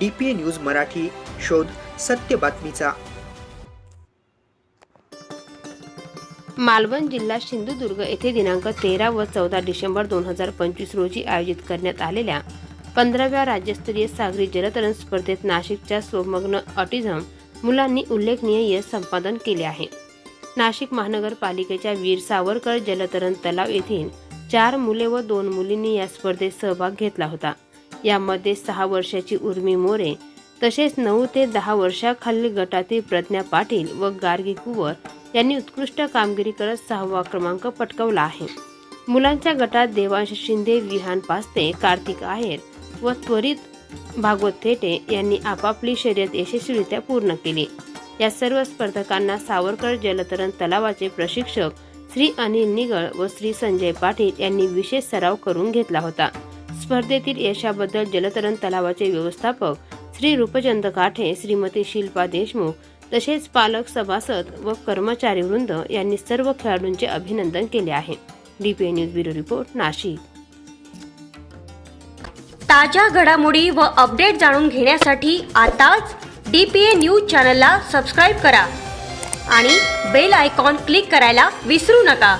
D P A news Marathi शोध सत्य बातमीचा. मालवण जिल्हा सिंधुदुर्ग येथे दिनांक तेरा व चौदा डिसेंबर दोन हजार पंचवीस रोजी आयोजित करण्यात आलेल्या पंधराव्या राज्यस्तरीय सागरी जलतरण स्पर्धेत नाशिकच्या स्वमग्न ऑटिझम मुलांनी उल्लेखनीय यश संपादन केले आहे. नाशिक महानगरपालिकेच्या वीर सावरकर जलतरण तलाव येथील चार मुले व दोन मुलींनी या स्पर्धेत सहभाग घेतला होता. यामध्ये सहा वर्षाची उर्मी मोरे तसेच नऊ ते दहा वर्षाखालील गटातील प्रज्ञा पाटील व गार्गी कुवर यांनी उत्कृष्ट कामगिरी करत सहावा क्रमांक पटकवला आहे. मुलांच्या गटात देवांश शिंदे विहान पास्ते कार्तिक आहेर व त्वरित भागवत थेटे यांनी आपापली शर्यत यशस्वीरित्या पूर्ण केली. या सर्व स्पर्धकांना सावरकर जलतरण तलावाचे प्रशिक्षक श्री अनिल निगळ व श्री संजय पाटील यांनी विशेष सराव करून घेतला होता. स्पर्धेतील यशाबद्दल जलतरण तलावाचे व्यवस्थापक श्री रूपचंद काठे श्रीमती शिल्पा देशमुख तसेच पालक सभासद व कर्मचारी वृंद यांनी सर्व खेळाडूंचे अभिनंदन केले आहे. DPA news bureau report Nashik. ताज्या घडामोडी व अपडेट जाणून घेण्यासाठी आताच डी पी ए न्यूज चॅनलला सबस्क्राईब करा आणि बेल आयकॉन क्लिक करायला विसरू नका.